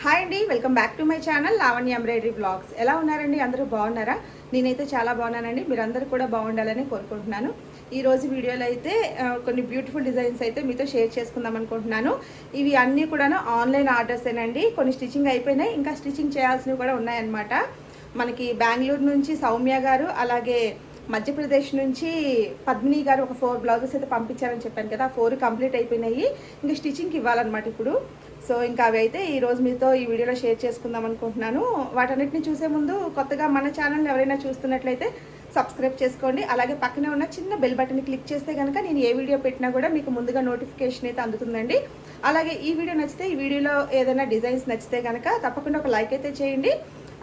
Hi అండి welcome back to my channel Lavanya embroidery blogs ఎలా ఉన్నారండి? అందరూ బాగున్నారా? నేనైతే చాలా బాగున్నానండి. మీరందరూ కూడా బాగుండాలని కోరుకుంటున్నాను. ఈరోజు వీడియోలో అయితే కొన్ని బ్యూటిఫుల్ డిజైన్స్ అయితే మీతో షేర్ చేసుకుందాం అనుకుంటున్నాను. ఇవి అన్నీ కూడా ఆన్లైన్ ఆర్డర్సేనండి కొన్ని స్టిచ్చింగ్ అయిపోయినాయి. ఇంకా స్టిచ్చింగ్ చేయాల్సినవి కూడా ఉన్నాయన్నమాట. మనకి బెంగళూరు నుంచి సౌమ్య గారు అలాగే మధ్యప్రదేశ్ నుంచి పద్మిని గారు ఒక ఫోర్ బ్లౌజెస్ అయితే పంపించారని చెప్పాను కదా. ఫోర్ కంప్లీట్ అయిపోయినాయి. ఇంకా స్టిచ్చింగ్కి ఇవ్వాలన్నమాట ఇప్పుడు. సో ఇంకా అవి అయితే ఈరోజు మీతో ఈ వీడియోలో షేర్ చేసుకుందాం అనుకుంటున్నాను. వాటన్నిటిని చూసే ముందు కొత్తగా మన ఛానల్ ఎవరైనా చూస్తున్నట్లయితే సబ్స్క్రైబ్ చేసుకోండి. అలాగే పక్కనే ఉన్న చిన్న బెల్ బటన్ క్లిక్ చేస్తే కనుక నేను ఏ వీడియో పెట్టినా కూడా మీకు ముందుగా నోటిఫికేషన్ అయితే అందుతుందండి. అలాగే ఈ వీడియో నచ్చితే ఈ వీడియోలో ఏదైనా డిజైన్స్ నచ్చితే కనుక తప్పకుండా ఒక లైక్ అయితే చేయండి.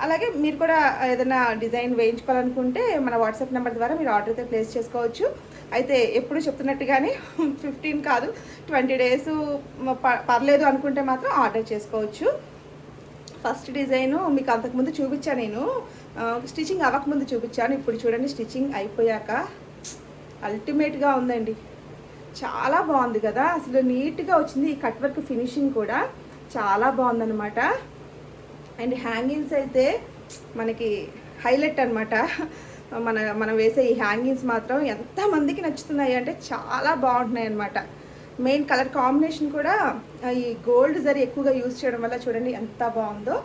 అలాగే మీరు కూడా ఏదైనా డిజైన్ వేయించుకోవాలనుకుంటే మన వాట్సాప్ నెంబర్ ద్వారా మీరు ఆర్డర్ అయితే ప్లేస్ చేసుకోవచ్చు. అయితే ఎప్పుడు చెప్తున్నట్టుగానే ఫిఫ్టీన్ కాదు ట్వంటీ డేస్ పర్లేదు అనుకుంటే మాత్రం ఆర్డర్ చేసుకోవచ్చు. ఫస్ట్ డిజైను మీకు అంతకుముందు చూపించాను నేను. స్టిచ్చింగ్ అవ్వకముందు చూపించాను. ఇప్పుడు చూడండి స్టిచ్చింగ్ అయిపోయాక అల్టిమేట్గా ఉందండి. చాలా బాగుంది కదా. అసలు నీట్గా వచ్చింది ఈ కట్ వర్క్ ఫినిషింగ్ కూడా. చాలా బాగుందనమాట అండ్ హ్యాంగింగ్స్ అయితే మనకి హైలైట్ అనమాట మన మనం వేసే ఈ హ్యాంగింగ్స్ మాత్రం ఎంతమందికి నచ్చుతున్నాయి అంటే చాలా బాగుంటున్నాయి అనమాట మెయిన్ కలర్ కాంబినేషన్ కూడా ఈ గోల్డ్ జరీ ఎక్కువగా యూజ్ చేయడం వల్ల చూడండి ఎంత బాగుందో.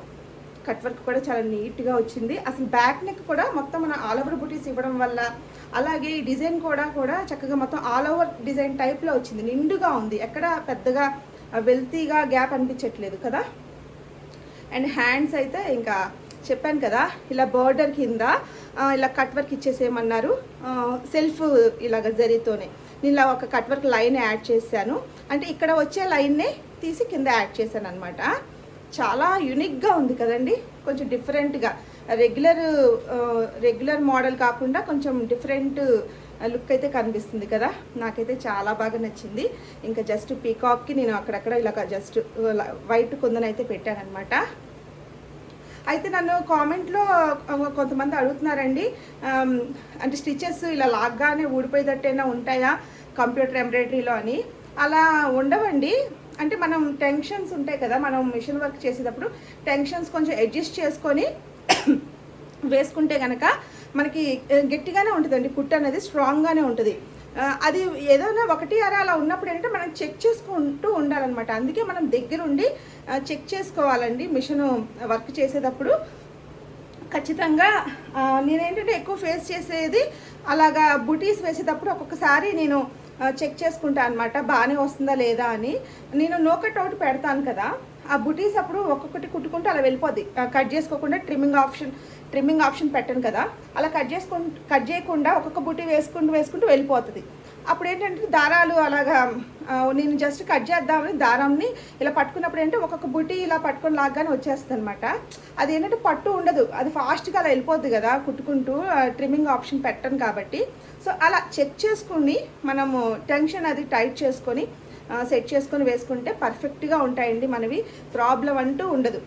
కట్ వర్క్ కూడా చాలా నీట్గా వచ్చింది. అసలు బ్యాక్ నెక్ కూడా మొత్తం మన ఆల్ ఓవర్ బుటీస్ ఇవ్వడం వల్ల అలాగే ఈ డిజైన్ కూడా కూడా చక్కగా మొత్తం ఆల్ ఓవర్ డిజైన్ టైప్లో వచ్చింది. నిండుగా ఉంది. ఎక్కడ పెద్దగా వెల్తీగా గ్యాప్ అనిపించట్లేదు కదా. అండ్ హ్యాండ్స్ అయితే ఇంకా చెప్పాను కదా ఇలా బార్డర్ కింద ఇలా కట్ వర్క్ ఇచ్చేసేయమన్నారు. సెల్ఫ్ ఇలాగ గజరీతోనే నేను ఇలా ఒక కట్ వర్క్ లైన్ యాడ్ చేశాను. అంటే ఇక్కడ వచ్చే లైన్నే తీసి కింద యాడ్ చేశాను అనమాట చాలా యునిక్గా ఉంది కదండి. కొంచెం డిఫరెంట్గా రెగ్యులర్ రెగ్యులర్ మోడల్ కాకుండా కొంచెం డిఫరెంట్ లుక్ అయితే కనిపిస్తుంది కదా. నాకైతే చాలా బాగా నచ్చింది. ఇంకా జస్ట్ పీకాక్కి నేను అక్కడక్కడ ఇలా జస్ట్ వైట్ కొందనైతే పెట్టాను అనమాట అయితే నన్ను కామెంట్లో కొంతమంది అడుగుతున్నారండి అంటే స్టిచెస్ ఇలా లాగ్గానే ఊడిపోయేటట్టయినా ఉంటాయా కంప్యూటర్ ఎంబ్రాయిడరీలో అని. అలా ఉండవండి. అంటే మనం టెన్షన్స్ ఉంటాయి కదా మనం మిషన్ వర్క్ చేసేటప్పుడు టెన్షన్స్ కొంచెం అడ్జస్ట్ చేసుకొని వేసుకుంటే కనుక మనకి గట్టిగానే ఉంటుందండి. కుట్టు అనేది స్ట్రాంగ్గానే ఉంటుంది. అది ఏదైనా ఒకటి అర అలా ఉన్నప్పుడు ఏంటంటే మనం చెక్ చేసుకుంటూ ఉండాలన్నమాట. అందుకే మనం దగ్గరుండి చెక్ చేసుకోవాలండి మిషన్ వర్క్ చేసేటప్పుడు. ఖచ్చితంగా నేనేంటంటే ఎక్కువ ఫేస్ చేసేది అలాగా బుటీస్ వేసేటప్పుడు ఒక్కొక్కసారి నేను చెక్ చేసుకుంటా అనమాట బాగానే వస్తుందా లేదా అని. నేను నోకట్ అవుట్ పెడతాను కదా ఆ బుటీస్ అప్పుడు ఒక్కొక్కటి కుట్టుకుంటూ అలా వెళ్ళిపోద్ది. కట్ చేసుకోకుండా ట్రిమ్మింగ్ ఆప్షన్ ట్రిమ్మింగ్ ఆప్షన్ పెట్టాను కదా అలా కట్ చేసుకుంటూ కట్ చేయకుండా ఒక్కొక్క బుట్టి వేసుకుంటూ వేసుకుంటూ వెళ్ళిపోతుంది. అప్పుడు ఏంటంటే దారాలు అలాగా నేను జస్ట్ కట్ చేద్దామని దారాన్ని ఇలా పట్టుకున్నప్పుడు ఏంటంటే ఒక్కొక్క బుట్టి ఇలా పట్టుకొని లాగానే వచ్చేస్తుంది అనమాట అది ఏంటంటే పట్టు ఉండదు అది ఫాస్ట్గా అలా వెళ్ళిపోద్ది కదా కుట్టుకుంటూ ట్రిమ్మింగ్ ఆప్షన్ పెట్టను కాబట్టి. సో అలా చెక్ చేసుకుని మనము టెన్షన్ అది టైట్ చేసుకొని సెట్ చేసుకొని వేసుకుంటే పర్ఫెక్ట్గా ఉంటాయండి మనవి. ప్రాబ్లం అంటూ ఉండదు.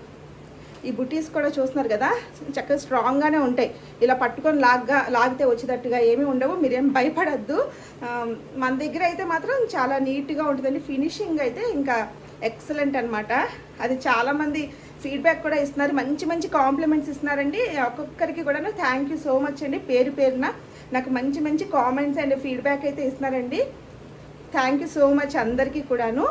ఈ బుటీస్ కూడా చూస్తున్నారు కదా చక్కగా స్ట్రాంగ్గానే ఉంటాయి. ఇలా పట్టుకొని లాగ్గా లాగితే వచ్చేటట్టుగా ఏమీ ఉండవు మీరేం భయపడద్దు. మన దగ్గర అయితే మాత్రం చాలా నీట్గా ఉంటుందండి. ఫినిషింగ్ అయితే ఇంకా ఎక్సలెంట్ అనమాట అది చాలామంది ఫీడ్బ్యాక్ కూడా ఇస్తున్నారు. మంచి మంచి కాంప్లిమెంట్స్ ఇస్తున్నారండి. ఒక్కొక్కరికి కూడా థ్యాంక్ యూ సో మచ్ అండి. పేరు పేరున నాకు మంచి మంచి కామెంట్స్ అండ్ ఫీడ్బ్యాక్ అయితే ఇస్తున్నారండి. థ్యాంక్ యూ సో మచ్ అందరికీ కూడాను.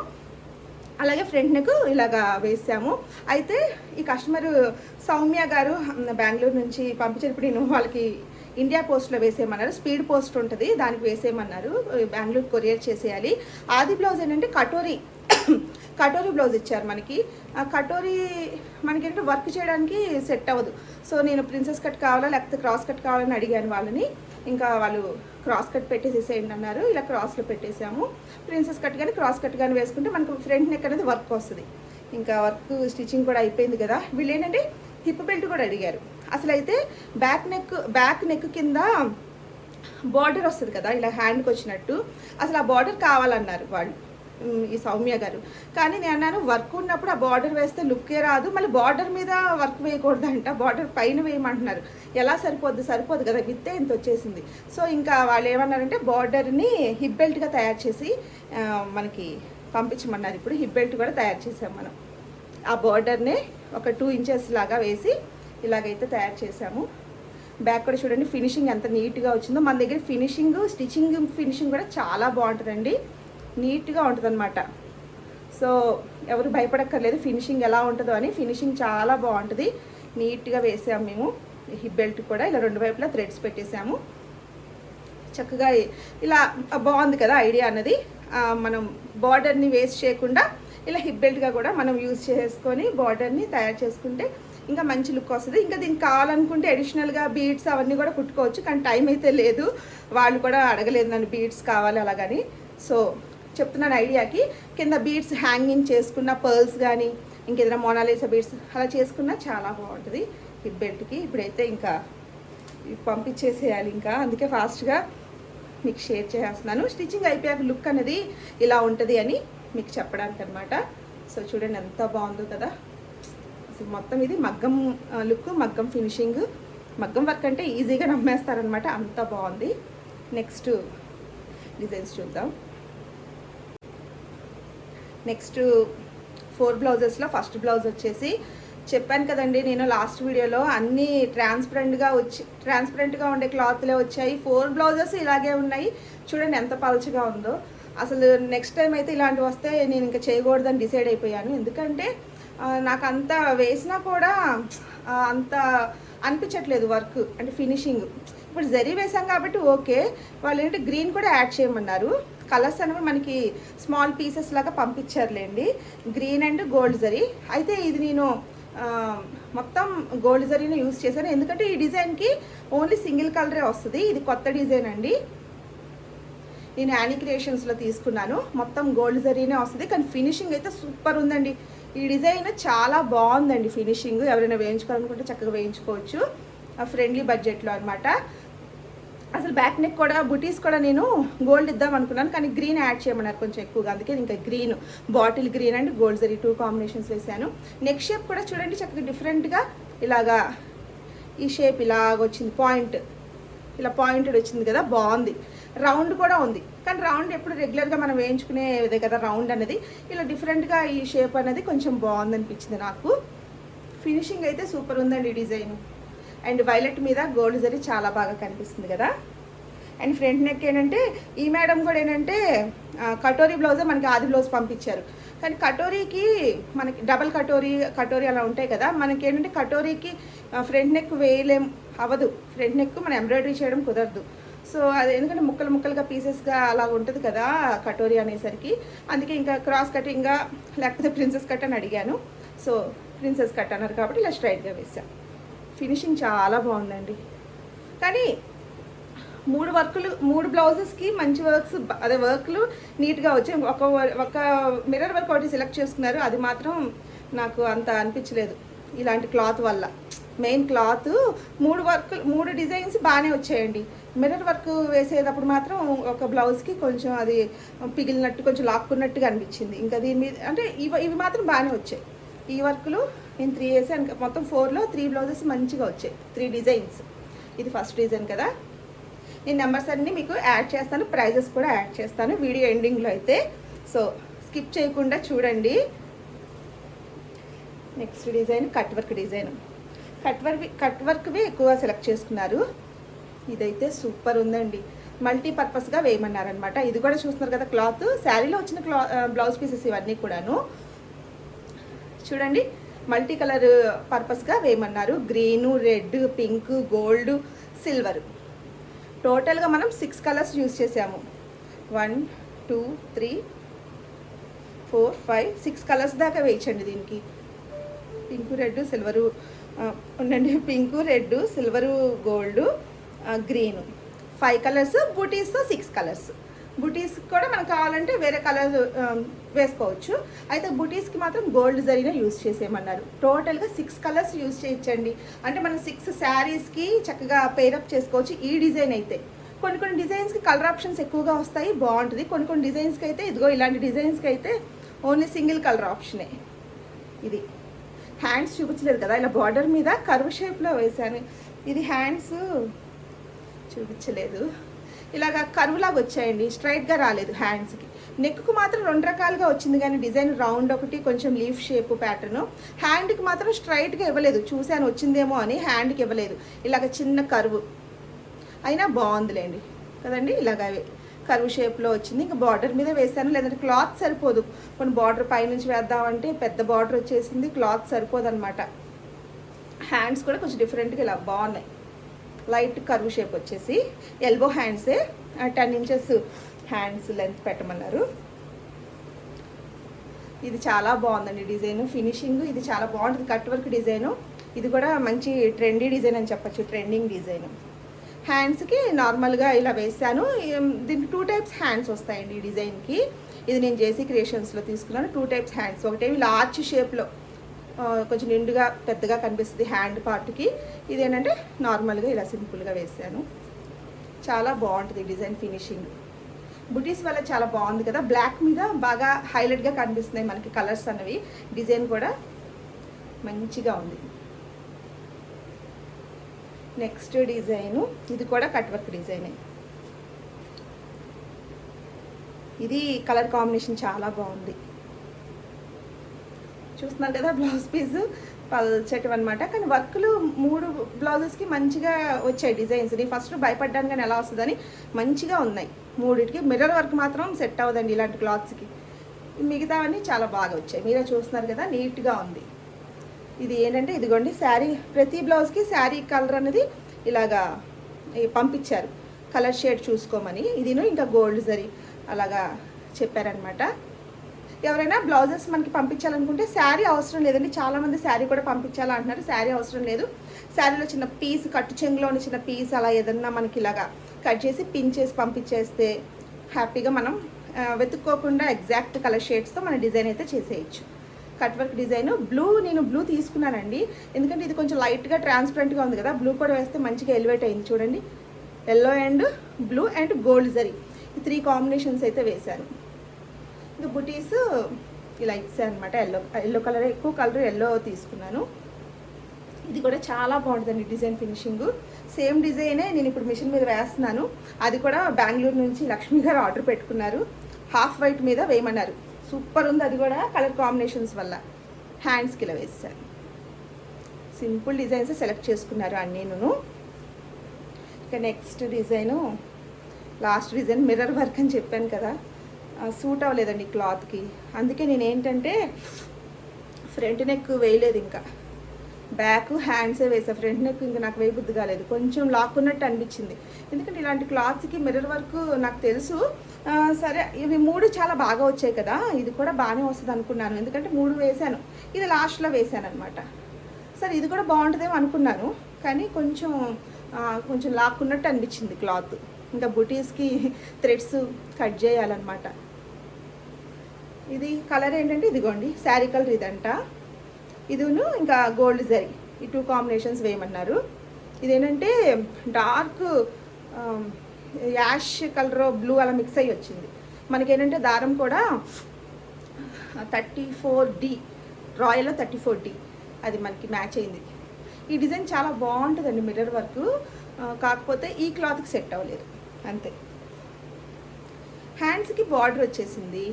అలాగే ఫ్రంట్ నెక్ ఇలాగా వేసాము. అయితే ఈ కస్టమర్ సౌమ్య గారు బెంగళూరు నుంచి పంపించారు. ఇప్పుడు నేను వాళ్ళకి ఇండియా పోస్ట్లో వేసేయమన్నారు. స్పీడ్ పోస్ట్ ఉంటుంది దానికి వేసేయమన్నారు. బెంగళూరు కొరియర్ చేసేయాలి. ఆది బ్లౌజ్ ఏంటంటే కటోరీ కటోరీ బ్లౌజ్ ఇచ్చారు మనకి. ఆ కటోరీ మనకి ఏంటంటే వర్క్ చేయడానికి సెట్ అవ్వదు. సో నేను ప్రిన్సెస్ కట్ కావాలా లేకపోతే క్రాస్ కట్ కావాలని అడిగాను వాళ్ళని. ఇంకా వాళ్ళు క్రాస్ కట్ పెట్టేసేసేయండి అన్నారు. ఇలా క్రాస్లో పెట్టేసాము. ప్రిన్సెస్ కట్ కానీ క్రాస్ కట్ కానీ వేసుకుంటే మనకు ఫ్రంట్ నెక్ అనేది వర్క్ వస్తుంది. ఇంకా వర్క్ స్టిచ్చింగ్ కూడా అయిపోయింది కదా. వీళ్ళు ఏంటంటే హిప్ బెల్ట్ కూడా అడిగారు. అసలు అయితే బ్యాక్ నెక్ బ్యాక్ నెక్ కింద బార్డర్ వస్తుంది కదా ఇలా హ్యాండ్కి వచ్చినట్టు. అసలు ఆ బార్డర్ కావాలన్నారు వాళ్ళు. ఈ సౌమ్య గారు. కానీ నేను అన్నాను వర్క్ ఉన్నప్పుడు ఆ బార్డర్ వేస్తే లుక్కే రాదు. మళ్ళీ బార్డర్ మీద వర్క్ వేయకూడదంట బార్డర్ పైన వేయమంటున్నారు. ఎలా సరిపోద్ది? సరిపోదు కదా విత్తే ఇంత వచ్చేసింది. సో ఇంకా వాళ్ళు ఏమన్నారంటే బార్డర్ని హిప్ బెల్ట్గా తయారు చేసి మనకి పంపించమన్నారు. ఇప్పుడు హిప్ బెల్ట్ కూడా తయారు చేసాం మనం. ఆ బార్డర్నే ఒక టూ ఇంచెస్ లాగా వేసి ఇలాగైతే తయారు చేసాము బ్యాక్ కూడా చూడండి ఫినిషింగ్ ఎంత నీట్గా వచ్చిందో. మన దగ్గర ఫినిషింగ్ స్టిచ్చింగ్ ఫినిషింగ్ కూడా చాలా బాగుంటుందండి. నీట్గా ఉంటుందన్నమాట. సో ఎవరు భయపడక్కర్లేదు ఫినిషింగ్ ఎలా ఉంటుందో అని. ఫినిషింగ్ చాలా బాగుంటుంది. నీట్గా వేసాము మేము. హిప్ బెల్ట్ కూడా ఇలా రెండు వైపులా థ్రెడ్స్ పెట్టేసాము. చక్కగా ఇలా బాగుంది కదా ఐడియా అన్నది. మనం బార్డర్ని వేస్ట్ చేయకుండా ఇలా హిప్ బెల్ట్గా కూడా మనం యూజ్ చేసుకొని బార్డర్ని తయారు చేసుకుంటే ఇంకా మంచి లుక్ వస్తుంది. ఇంకా దీనికి కావాలనుకుంటే అడిషనల్గా బీడ్స్ అవన్నీ కూడా కుట్టుకోవచ్చు కానీ టైం అయితే లేదు. వాళ్ళు కూడా అడగలేదు నన్ను బీడ్స్ కావాలి అలాగని. సో చెప్తున్నాను ఐడియాకి. కింద బీడ్స్ హ్యాంగింగ్ చేసుకున్న పర్ల్స్ కానీ ఇంకేదైనా మోనాలిసా బీడ్స్ అలా చేసుకున్నా చాలా బాగుంటుంది. ఈ బెల్ట్కి ఇప్పుడైతే ఇంకా పంపించేసేయాలి ఇంకా. అందుకే ఫాస్ట్గా మీకు షేర్ చేస్తున్నాను. స్టిచ్చింగ్ అయిపోయాక లుక్ అనేది ఇలా ఉంటుంది అని మీకు చెప్పడానికి అనమాట సో చూడండి ఎంత బాగుందో కదా. అసలు మొత్తం ఇది మగ్గం లుక్ మగ్గం ఫినిషింగ్ మగ్గం వర్క్ అంటే ఈజీగా నమ్మేస్తారనమాట. అంత బాగుంది. నెక్స్ట్ డిజైన్స్ చూద్దాం. నెక్స్ట్ ఫోర్ బ్లౌజెస్లో ఫస్ట్ బ్లౌజ్ వచ్చేసి చెప్పాను కదండి నేను లాస్ట్ వీడియోలో అన్నీ ట్రాన్స్పరెంట్గా వచ్చి ట్రాన్స్పరెంట్గా ఉండే క్లాత్లే వచ్చాయి. ఫోర్ బ్లౌజెస్ ఇలాగే ఉన్నాయి. చూడండి ఎంత పలుచగా ఉందో. అసలు నెక్స్ట్ టైం అయితే ఇలాంటివి వస్తే నేను ఇంకా చేయకూడదని డిసైడ్ అయిపోయాను. ఎందుకంటే నాకు అంత వేసినా కూడా అంత అనిపించట్లేదు వర్క్ అంటే ఫినిషింగ్. ఇప్పుడు జరీ వేసాం కాబట్టి ఓకే. వాళ్ళు ఏంటంటే గ్రీన్ కూడా యాడ్ చేయమన్నారు. కలర్స్ అనేవి మనకి స్మాల్ పీసెస్ లాగా పంపించారులేండి. Green and gold zari. అయితే ఇది నేను మొత్తం గోల్డ్ జరీని యూస్ చేశాను. ఎందుకంటే ఈ డిజైన్కి ఓన్లీ సింగిల్ కలరే వస్తుంది. ఇది కొత్త డిజైన్ అండి. నేను యానీ క్రియేషన్స్లో తీసుకున్నాను. మొత్తం గోల్డ్ జరీనే వస్తుంది. కానీ ఫినిషింగ్ అయితే సూపర్ ఉందండి. ఈ డిజైన్ చాలా బాగుందండి ఫినిషింగ్. ఎవరైనా వేయించుకోవాలనుకుంటే చక్కగా వేయించుకోవచ్చు. ఫ్రెండ్లీ బడ్జెట్లో అనమాట అసలు బ్యాక్ నెక్ కూడా బుటీస్ కూడా నేను గోల్డ్ ఇద్దాం అనుకున్నాను కానీ గ్రీన్ యాడ్ చేయమన్నారు కొంచెం ఎక్కువగా. అందుకే ఇంకా green bottle green and gold zari two combinations వేసాను నెక్ షేప్ కూడా చూడండి చక్కగా డిఫరెంట్గా ఇలాగా ఈ షేప్ ఇలాగ వచ్చింది. పాయింట్ ఇలా పాయింటెడ్ వచ్చింది కదా బాగుంది. రౌండ్ కూడా ఉంది. కానీ రౌండ్ ఎప్పుడు రెగ్యులర్గా మనం వేయించుకునేదే కదా రౌండ్ అనేది. ఇలా డిఫరెంట్గా ఈ షేప్ అనేది కొంచెం బాగుంది అనిపించింది నాకు. ఫినిషింగ్ అయితే సూపర్ ఉందండి డిజైన్ అండ్ వైలెట్ మీద గోల్డ్ జరీ చాలా బాగా కనిపిస్తుంది కదా. అండ్ ఫ్రంట్ నెక్ ఏంటంటే ఈ మేడం కూడా ఏంటంటే కటోరీ బ్లౌజే మనకి ఆది బ్లౌజ్ పంపించారు. కానీ కటోరీకి మనకి డబల్ కటోరీ కటోరీ అలా ఉంటాయి కదా. మనకి ఏంటంటే కటోరీకి ఫ్రంట్ నెక్ వేయలేం అవ్వదు. ఫ్రంట్ నెక్ మనం ఎంబ్రాయిడరీ చేయడం కుదరదు. సో అది ఎందుకంటే ముక్కలు ముక్కలుగా పీసెస్గా అలా ఉంటుంది కదా కటోరీ అనేసరికి. అందుకే ఇంకా క్రాస్ కటింగ్గా లేకపోతే ప్రిన్సెస్ కట్ అని అడిగాను. సో ప్రిన్సెస్ కట్ అన్నారు కాబట్టి ఇలా స్ట్రైట్గా వేసాను ఫినిషింగ్ చాలా బాగుందండి. కానీ మూడు వర్కులు మూడు బ్లౌజెస్కి మంచి వర్క్స్ అదే వర్క్లు నీట్గా వచ్చాయి ఒక ఒక మిర్రర్ వర్క్ ఒకటి సెలెక్ట్ చేసుకున్నారు. అది మాత్రం నాకు అంత అనిపించలేదు ఇలాంటి క్లాత్ వల్ల. మెయిన్ క్లాత్ మూడు వర్క్ మూడు డిజైన్స్ బాగానే వచ్చాయండి. మిర్రర్ వర్క్ వేసేటప్పుడు మాత్రం ఒక బ్లౌజ్కి కొంచెం అది పిగిలినట్టు కొంచెం లాక్కున్నట్టుగా అనిపించింది. ఇంకా దీని మీద అంటే ఇవి ఇవి మాత్రం బాగానే వచ్చాయి. ఈ వర్క్లు నేను త్రీ వేసాను మొత్తం ఫోర్లో త్రీ బ్లౌజెస్ మంచిగా వచ్చాయి. త్రీ డిజైన్స్ ఇది ఫస్ట్ డిజైన్ కదా? నేను నెంబర్స్ అన్నీ మీకు యాడ్ చేస్తాను ప్రైజెస్ కూడా యాడ్ చేస్తాను. వీడియో ఎండింగ్లో అయితే. సో స్కిప్ చేయకుండా చూడండి. Next design cut work design cut work cut వర్క్వి ఎక్కువ సెలెక్ట్ చేసుకున్నారు. ఇదైతే సూపర్ ఉందండి. మల్టీపర్పస్గా వేయమన్నారనమాట ఇది కూడా చూస్తున్నారు కదా క్లాత్ శారీలో వచ్చిన క్లా బ్లౌజ్ పీసెస్ ఇవన్నీ కూడాను. చూడండి. మల్టీ కలర్ పర్పస్గా వేయమన్నారు. Green red pink gold silver. టోటల్గా మనం సిక్స్ కలర్స్ యూజ్ చేసాము one two three four five six colours దాకా వేయించండి దీనికి. పింక్ రెడ్ సిల్వరు ఉండండి. Pink red silver gold green. Five colours బూటీస్తో six colours. బూటీస్ కూడా మనకు కావాలంటే వేరే కలర్ వేసుకోవచ్చు. అయితే బుటీస్కి మాత్రం గోల్డ్ జరిగిన యూస్ చేసేయమన్నారు. టోటల్గా సిక్స్ కలర్స్ యూస్ చేయించండి. అంటే మనం సిక్స్ శారీస్కి చక్కగా పేరప్ చేసుకోవచ్చు ఈ డిజైన్ అయితే. కొన్ని కొన్ని డిజైన్స్కి కలర్ ఆప్షన్స్ ఎక్కువగా వస్తాయి బాగుంటుంది. కొన్ని కొన్ని డిజైన్స్కి అయితే ఇదిగో ఇలాంటి డిజైన్స్కి అయితే ఓన్లీ సింగిల్ కలర్ ఆప్షనే. ఇది హ్యాండ్స్ చూపించలేదు కదా ఇలా బార్డర్ మీద కర్వ్ షేప్లో వేశాను. ఇది హ్యాండ్స్ చూపించలేదు. ఇలాగ కరువులాగా వచ్చాయండి స్ట్రైట్గా రాలేదు హ్యాండ్స్కి. నెక్కు మాత్రం రెండు రకాలుగా వచ్చింది కానీ డిజైన్ రౌండ్ ఒకటి కొంచెం లీఫ్ షేప్ ప్యాటర్న్ హ్యాండ్కి మాత్రం స్ట్రైట్గా ఇవ్వలేదు. చూశాను వచ్చిందేమో అని హ్యాండ్కి ఇవ్వలేదు. ఇలాగ చిన్న కరువు. అయినా బాగుందిలేండి. కదండి? ఇలాగ కరువు షేప్లో వచ్చింది. ఇంకా బార్డర్ మీద వేసాను లేదంటే క్లాత్ సరిపోదు. కొన్ని బార్డర్ పైనుంచి వేద్దామంటే పెద్ద బార్డర్ వచ్చేసింది. క్లాత్ సరిపోదు అనమాట హ్యాండ్స్ కూడా కొంచెం డిఫరెంట్గా ఇలా బాగున్నాయి. లైట్ కర్వ్ షేప్ వచ్చేసి. ఎల్బో హ్యాండ్సే టెన్ ఇంచెస్ హ్యాండ్స్ లెంత్ పెట్టమన్నారు. ఇది చాలా బాగుందండి డిజైన్. ఫినిషింగ్ ఇది చాలా బాగుంటుంది. Cut work design. ఇది కూడా మంచి ట్రెండీ డిజైన్ అని చెప్పచ్చు. Trending design. హ్యాండ్స్కి నార్మల్గా ఇలా వేసాను. దీనికి టూ టైప్స్ హ్యాండ్స్ వస్తాయండి ఈ డిజైన్కి. ఇది నేను జేసీ క్రియేషన్స్లో తీసుకున్నాను. Two types hands. ఒకటేమి లార్జ్ షేప్లో కొంచెం నిండుగా పెద్దగా కనిపిస్తుంది హ్యాండ్ పార్ట్కి. ఇదేంటంటే నార్మల్గా ఇలా సింపుల్గా వేసాను. చాలా బాగుంటుంది డిజైన్ ఫినిషింగ్. బుటీస్ వల్ల చాలా బాగుంది కదా. బ్లాక్ మీద బాగా హైలైట్గా కనిపిస్తున్నాయి మనకి కలర్స్ అనేవి డిజైన్ కూడా మంచిగా ఉంది. నెక్స్ట్ డిజైను ఇది కూడా కట్ వర్క్ డిజైనే ఇది కలర్ కాంబినేషన్ చాలా బాగుంది. చూస్తున్నారు కదా బ్లౌజ్ పీస్ పల్చటం అనమాట కానీ వర్క్లు మూడు బ్లౌజెస్కి మంచిగా వచ్చాయి డిజైన్స్ నేను ఫస్ట్ భయపడ్డాను కానీ ఎలా వస్తుందని మంచిగా ఉన్నాయి. మూడింటికి మిర్రర్ వర్క్ మాత్రం సెట్ అవ్వదండి ఇలాంటి క్లాత్స్కి. మిగతావన్నీ చాలా బాగా వచ్చాయి. మీరే చూస్తున్నారు కదా నీట్గా ఉంది. ఇది ఏంటంటే ఇదిగోండి శారీ. ప్రతి బ్లౌజ్కి శారీ కలర్ అనేది ఇలాగా పంపించారు. కలర్ షేడ్ చూసుకోమని. ఇదిను ఇంకా గోల్డ్ జరీ అలాగా చెప్పారనమాట ఎవరైనా బ్లౌజెస్ మనకి పంపించాలనుకుంటే శారీ అవసరం లేదండి. చాలామంది శారీ కూడా పంపించాలంటున్నారు. శారీ అవసరం లేదు. శారీలో చిన్న పీస్ కట్టు చెంగులోని చిన్న పీస్ అలా ఏదన్నా మనకి ఇలాగా కట్ చేసి పిన్ చేసి పంపించేస్తే హ్యాపీగా మనం వెతుక్కోకుండా ఎగ్జాక్ట్ కలర్ షేడ్స్తో మన డిజైన్ అయితే చేసేయచ్చు. కట్ వర్క్ డిజైన్ బ్లూ నేను బ్లూ తీసుకున్నానండి. ఎందుకంటే ఇది కొంచెం లైట్గా ట్రాన్స్పరెంట్గా ఉంది కదా. బ్లూ కూడా వేస్తే మంచిగా ఎలివేట్ అయింది చూడండి. Yellow and blue and gold zari ఈ త్రీ కాంబినేషన్స్ అయితే వేశాను ఇంకా బుటీస్ ఇలా ఇచ్చాను అనమాట ఎల్లో ఎల్లో కలర్ ఎక్కువ కలర్ ఎల్లో తీసుకున్నాను. ఇది కూడా చాలా బాగుంటుందండి డిజైన్ ఫినిషింగ్. సేమ్ డిజైనే నేను ఇప్పుడు మిషన్ మీద వేస్తున్నాను. అది కూడా బెంగళూరు నుంచి లక్ష్మి గారు ఆర్డర్ పెట్టుకున్నారు. హాఫ్ వైట్ మీద వేయమన్నారు. సూపర్ ఉంది అది కూడా కలర్ కాంబినేషన్స్ వల్ల. హ్యాండ్స్కి ఇలా వేసాను సింపుల్ డిజైన్స్ సెలెక్ట్ చేసుకున్నారు అన్నీను ఇక next design last design mirror work అని చెప్పాను కదా. సూట్ అవ్వలేదండి క్లాత్కి. అందుకే నేను ఏంటంటే ఫ్రంట్ నెక్ వేయలేదు ఇంకా. బ్యాక్ హ్యాండ్సే వేసా ఫ్రంట్ నెక్ ఇంకా నాకు వేయబుద్ధి కాలేదు. కొంచెం లాక్కున్నట్టు అనిపించింది. ఎందుకంటే ఇలాంటి క్లాత్స్కి మిర్రర్ వర్క్ నాకు తెలుసు. సరే ఇవి మూడు చాలా బాగా వచ్చాయి కదా. ఇది కూడా బాగానే వస్తుంది అనుకున్నాను. ఎందుకంటే మూడు వేశాను ఇది లాస్ట్లో వేశాను అనమాట సరే ఇది కూడా బాగుంటుందేమో అనుకున్నాను. కానీ కొంచెం కొంచెం లాక్కున్నట్టు అనిపించింది క్లాత్. ఇంకా బుటీస్కి థ్రెడ్స్ కట్ చేయాలన్నమాట. ఇది కలర్ ఏంటంటే ఇదిగోండి శారీ కలర్ ఇదంట. ఇదిను ఇంకా గోల్డ్ జరీ. ఈ టూ కాంబినేషన్స్ వేయమన్నారు ఇదేంటంటే dark um, ash colour blue అలా మిక్స్ అయ్యి వచ్చింది. మనకేంటంటే దారం కూడా థర్టీ ఫోర్ డి రాయల్లో థర్టీ ఫోర్ డి అది మనకి మ్యాచ్ అయింది. ఈ డిజైన్ చాలా బాగుంటుందండి మిర్రర్ వర్క్ కాకపోతే ఈ క్లాత్కి సెట్ అవ్వలేదు. అంతే. హ్యాండ్స్కి బార్డర్ వచ్చేసింది.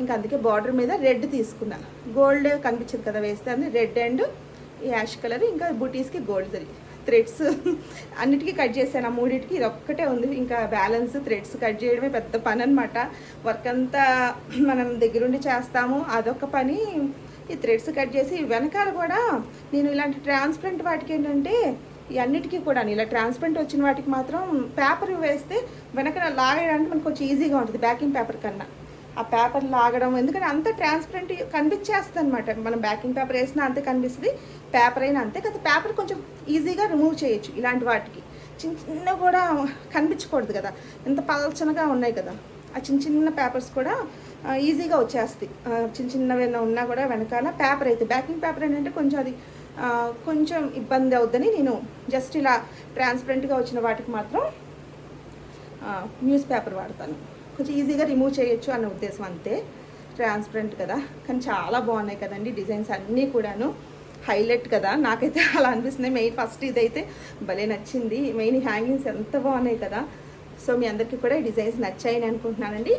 ఇంకా అందుకే బార్డర్ మీద రెడ్ తీసుకున్నాను గోల్డ్ కనిపించింది కదా వేస్తే అని రెడ్ అండ్ యాష్ కలర్ ఇంకా బుటీస్కి గోల్డ్ థ్రెడ్స్ అన్నిటికీ కట్ చేశాను. ఆ మూడింటికి ఇది ఒక్కటే ఉంది. ఇంకా బ్యాలెన్స్ థ్రెడ్స్ కట్ చేయడమే పెద్ద పని అనమాట వర్క్ అంతా మనం దగ్గరుండి చేస్తాము. అదొక పని. ఈ థ్రెడ్స్ కట్ చేసి వెనకాల కూడా నేను ఇలాంటి ట్రాన్స్పరెంట్ వాటికి ఏంటంటే ఈ అన్నిటికీ కూడా ఇలా ట్రాన్స్పరెంట్ వచ్చిన వాటికి మాత్రం పేపర్ వేస్తే వెనక లాగడానికి మనకు కొంచెం ఈజీగా ఉంటుంది. బ్యాకింగ్ పేపర్ కన్నా. ఆ పేపర్ లాగడం ఎందుకంటే అంత ట్రాన్స్పరెంట్ కనిపించేస్తుంది అనమాట మనం బ్యాకింగ్ పేపర్ వేసినా అంతే కనిపిస్తుంది పేపర్ అయినా అంతే. కదా పేపర్ కొంచెం ఈజీగా రిమూవ్ చేయొచ్చు ఇలాంటి వాటికి. చిన్న చిన్న కూడా కనిపించకూడదు కదా. ఎంత పలచనగా ఉన్నాయి కదా. ఆ చిన్న చిన్న పేపర్స్ కూడా ఈజీగా వచ్చేస్తాయి. చిన్న చిన్నవి ఏమైనా ఉన్నా కూడా వెనకాల పేపర్ అయితే. బ్యాకింగ్ పేపర్ ఏంటంటే కొంచెం అది కొంచెం ఇబ్బంది అవుద్దని నేను జస్ట్ ఇలా ట్రాన్స్పరెంట్గా వచ్చిన వాటికి మాత్రం న్యూస్ పేపర్ వాడతాను. కొంచెం ఈజీగా రిమూవ్ చేయొచ్చు అన్న ఉద్దేశం అంతే. ట్రాన్స్పరెంట్ కదా. కానీ చాలా బాగున్నాయి కదండి డిజైన్స్ అన్నీ కూడాను. హైలైట్ కదా. నాకైతే అలా అనిపిస్తుంది మెయిన్ ఫస్ట్ ఇదైతే భలే నచ్చింది. మెయిన్ హ్యాంగింగ్స్ ఎంత బాగున్నాయి కదా. సో మీ అందరికీ కూడా ఈ డిజైన్స్ నచ్చాయని అనుకుంటున్నానండి.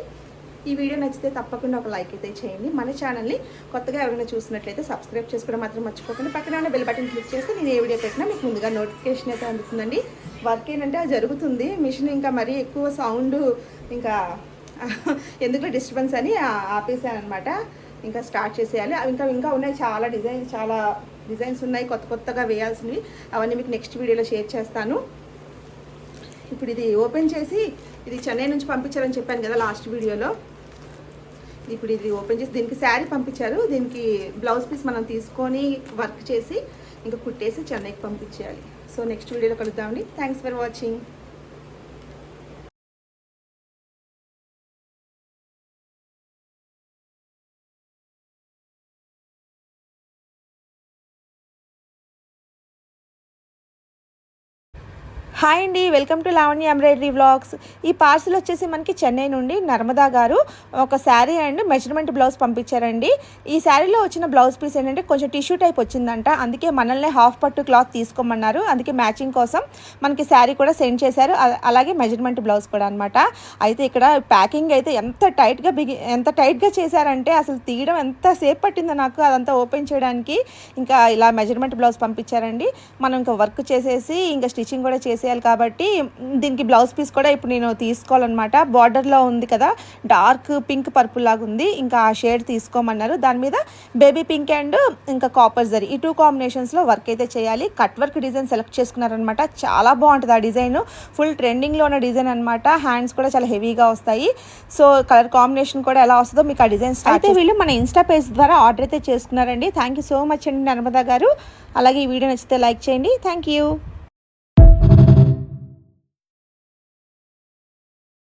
ఈ వీడియో నచ్చితే తప్పకుండా ఒక లైక్ అయితే చేయండి. మన ఛానల్ని కొత్తగా ఎవరైనా చూసినట్లయితే సబ్స్క్రైబ్ చేసుకోవడం మాత్రం మర్చిపోకండి. పక్కన ఉన్న బెల్ బటన్ క్లిక్ చేస్తే నేను ఏ వీడియో పెట్టినా మీకు ముందుగా నోటిఫికేషన్ అయితే అందుతుందండి. వర్క్ ఏంటంటే అది జరుగుతుంది. మిషన్ ఇంకా మరీ ఎక్కువ సౌండ్ ఇంకా ఎందుకు డిస్టర్బెన్స్ అని ఆ- ఆపేసాను అనమాట ఇంకా స్టార్ట్ చేసేయాలి. అవి ఇంకా ఇంకా ఉన్నాయి. చాలా డిజైన్స్ చాలా డిజైన్స్ ఉన్నాయి. కొత్త కొత్తగా వేయాల్సినవి. అవన్నీ మీకు నెక్స్ట్ వీడియోలో షేర్ చేస్తాను. ఇప్పుడు ఇది ఓపెన్ చేసి ఇది చెన్నై నుంచి పంపించారని చెప్పాను కదా లాస్ట్ వీడియోలో. ఇప్పుడు ఇది ఓపెన్ చేసి దీనికి శారీ పంపించారు. దీనికి బ్లౌజ్ పీస్ మనం తీసుకొని వర్క్ చేసి ఇంకా కుట్టేసి చెన్నైకి పంపించేయాలి. సో నెక్స్ట్ వీడియోలో కలుద్దామండి. థ్యాంక్స్ ఫర్ వాచింగ్ హాయ్ అండి welcome to Lavanya embroidery vlogs. ఈ పార్సిల్ వచ్చేసి మనకి చెన్నై నుండి నర్మదా గారు ఒక శారీ అండ్ మెజర్మెంట్ బ్లౌజ్ పంపించారండి. ఈ శారీలో వచ్చిన బ్లౌజ్ పీస్ ఏంటంటే కొంచెం టిష్యూ టైప్ వచ్చిందంట. అందుకే మనల్ని హాఫ్ పట్టు క్లాత్ తీసుకోమన్నారు. అందుకే మ్యాచింగ్ కోసం మనకి శారీ కూడా సెండ్ చేశారు. అలాగే మెజర్మెంట్ బ్లౌజ్ కూడా అనమాట అయితే ఇక్కడ ప్యాకింగ్ అయితే ఎంత టైట్గా బిగి ఎంత టైట్గా చేశారంటే అసలు తీయడం ఎంత సేపు పట్టిందో నాకు అదంతా ఓపెన్ చేయడానికి ఇంకా ఇలా మెజర్మెంట్ బ్లౌజ్ పంపించారండి. మనం ఇంకా వర్క్ చేసేసి ఇంకా స్టిచ్చింగ్ కూడా చేసేయాలి కాబట్టి దీనికి బ్లౌజ్ పీస్ కూడా ఇప్పుడు నేను తీసుకోవాలన్నమాట. బార్డర్లో ఉంది కదా డార్క్ పింక్ పర్పుల్ లాగా ఉంది. ఇంకా ఆ షేడ్ తీసుకోమన్నారు. దాని మీద బేబీ పింక్ అండ్ ఇంకా కాపర్ జరీ ఈ టూ కాంబినేషన్స్లో వర్క్ అయితే చేయాలి. కట్ వర్క్ డిజైన్ సెలెక్ట్ చేసుకున్నారనమాట చాలా బాగుంటుంది ఆ డిజైన్ ఫుల్ ట్రెండింగ్లో ఉన్న డిజైన్ అనమాట హ్యాండ్స్ కూడా చాలా హెవీగా వస్తాయి. సో కలర్ కాంబినేషన్ కూడా ఎలా వస్తుందో మీకు ఆ డిజైన్ అయితే వీళ్ళు మన ఇన్స్టా పేజ్ ద్వారా ఆర్డర్ అయితే చేసుకున్నారండి. థ్యాంక్ యూ సో మచ్ అండి నర్మదా గారు. అలాగే ఈ వీడియో నచ్చితే లైక్ చేయండి. Thank you